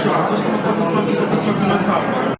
Що, а то, що ми стати з вами,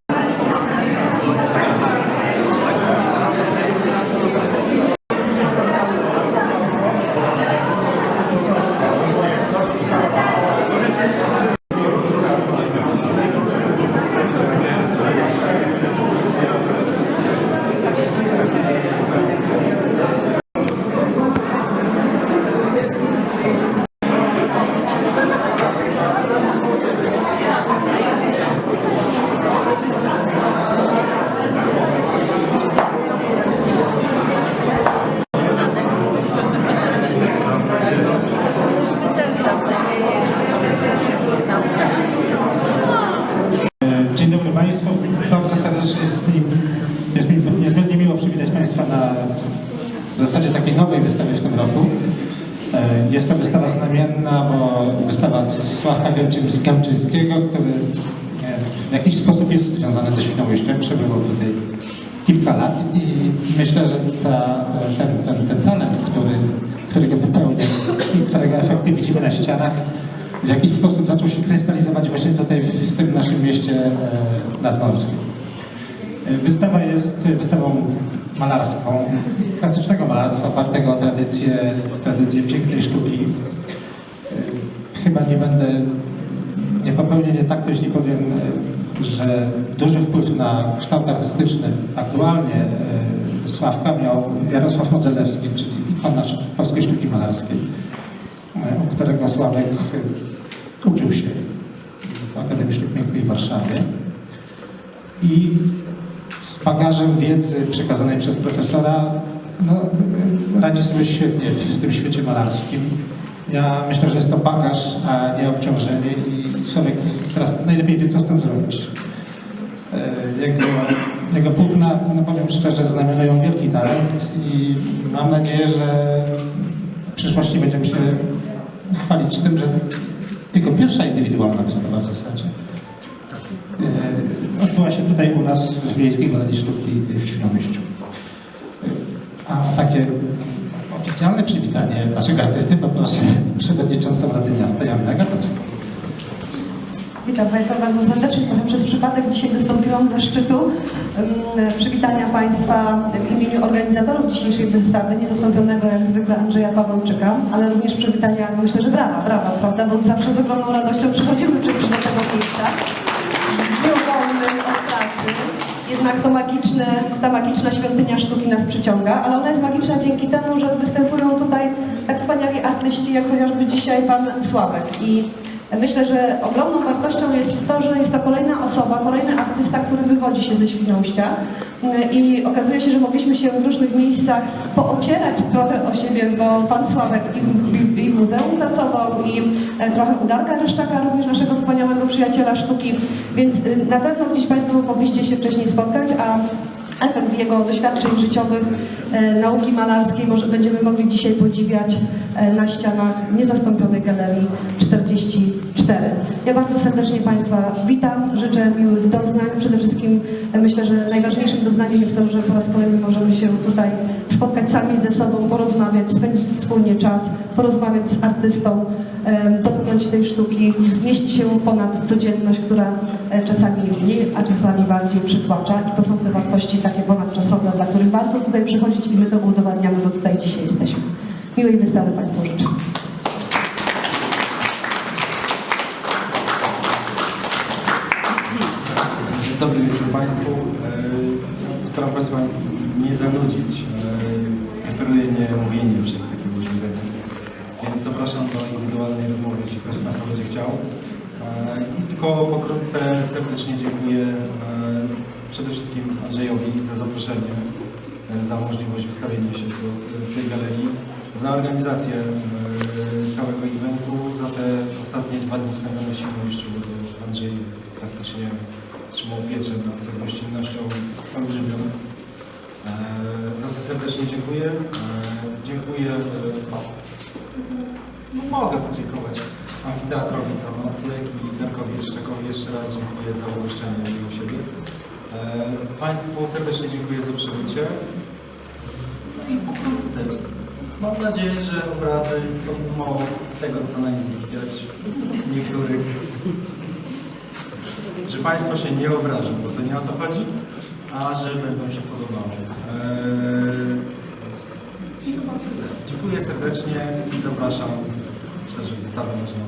Państwa na w zasadzie takiej nowej wystawie w tym roku. E, Jest to wystawa znamienna, bo wystawa Sławka Gęczyńskiego, który e, w jakiś sposób jest związany ze Świnoujściem, przebywał tutaj kilka lat i myślę, że ta, ten, ten, ten talent, który, który go wypełnia i którego efekty widzimy na ścianach, w jakiś sposób zaczął się krystalizować właśnie tutaj w, tym naszym mieście e, nadmorskim. Wystawa jest wystawą malarską, klasycznego malarstwa, opartego o tradycję, tradycję pięknej sztuki. E, Chyba nie będę, nie popełnię nietaktu, jeśli powiem, e, że duży wpływ na kształt artystyczny aktualnie e, Sławka miał Jarosław Modzelewski, czyli ikona polskiej sztuki malarskiej u którego Sławek uczył się w Akademii Sztuk Pięknych w Warszawie. I bagażem wiedzy przekazanej przez profesora no, radzi sobie świetnie w tym świecie malarskim. Ja myślę, że jest to bagaż, a nie obciążenie i Sławek teraz najlepiej wie, co z tym zrobić. E, Jego, jego płótna, no powiem szczerze, znamionują wielki talent i mam nadzieję, że w przyszłości będziemy się chwalić tym, że jego pierwsza indywidualna wystawa w zasadzie e, odbyła się tutaj u nas w Miejskiej Galerii Sztuki w Świnoujściu. A takie oficjalne przywitanie naszego artysty poproszę przewodniczącą Rady Miasta Joannę Gatowską. Witam Państwa bardzo serdecznie. Trochę przez przypadek dzisiaj wystąpiłam z zaszczytu em, przywitania Państwa w imieniu organizatorów dzisiejszej wystawy, niezastąpionego jak zwykle Andrzeja Pawełczyka, ale również przywitania, myślę, że brawa, brawa, prawda, bo zawsze z ogromną radością przychodzimy przecież do tego miejsca. Jednak to magiczne, ta magiczna świątynia sztuki nas przyciąga, ale ona jest magiczna dzięki temu, że występują tutaj tak wspaniali artyści, jak chociażby dzisiaj Pan Sławek. I Myślę, że ogromną wartością jest to, że jest to kolejna osoba, kolejny artysta, który wywodzi się ze Świnoujścia. I okazuje się, że mogliśmy się w różnych miejscach poocierać trochę o siebie, bo Pan Sławek i, i, i muzeum pracował i e, trochę u Darka Reszczaka, również naszego wspaniałego przyjaciela sztuki, więc y, na pewno gdzieś Państwo mogliście się wcześniej spotkać, a efekt jego doświadczeń życiowych, e, nauki malarskiej może będziemy mogli dzisiaj podziwiać e, na ścianach niezastąpionej galerii 44. Ja bardzo serdecznie Państwa witam, życzę miłych doznań. Przede wszystkim myślę, że najważniejszym doznaniem jest to, że po raz kolejny możemy się tutaj sami ze sobą, porozmawiać, spędzić wspólnie czas, porozmawiać z artystą, e, dotknąć tej sztuki, wznieść się ponad codzienność, która e, czasami mniej, a czasami bardziej przytłacza. I to są te wartości takie ponadczasowe, dla których warto tutaj przychodzić i my to udowadniamy, bo tutaj dzisiaj jesteśmy. Miłej wystawy Państwu życzę. Dobry wieczór Państwu. E, Staram Państwa nie zanudzić. Preferuję nie mówienie przez takie możliwe. Więc zapraszam do indywidualnej rozmowy, jeśli ktoś z Państwa będzie chciał. E, I tylko pokrótce serdecznie dziękuję e, przede wszystkim Andrzejowi za zaproszenie, e, za możliwość wystawienia się w tej galerii, za organizację całego eventu, za te ostatnie dwa dni spędzone w Świnoujściu, Andrzej praktycznie trzymał pieczę nad gościnnością olbrzymią. E, Za to serdecznie dziękuję. E, Dziękuję, e, no, mogę podziękować Amfiteatrowi za nocleg i Darkowi Szczekowi jeszcze raz dziękuję za ugoszczenie mnie u siebie. Państwu serdecznie dziękuję za przybycie. No i pokrótce. Mam nadzieję, że obrazy pomimo tego, co na nich widać, niektórych że Państwo się nie obrażą, bo to nie o to chodzi, a że będą się podobały. Eee, tyle. Dziękuję serdecznie i zapraszam. Myślę, wystawę można.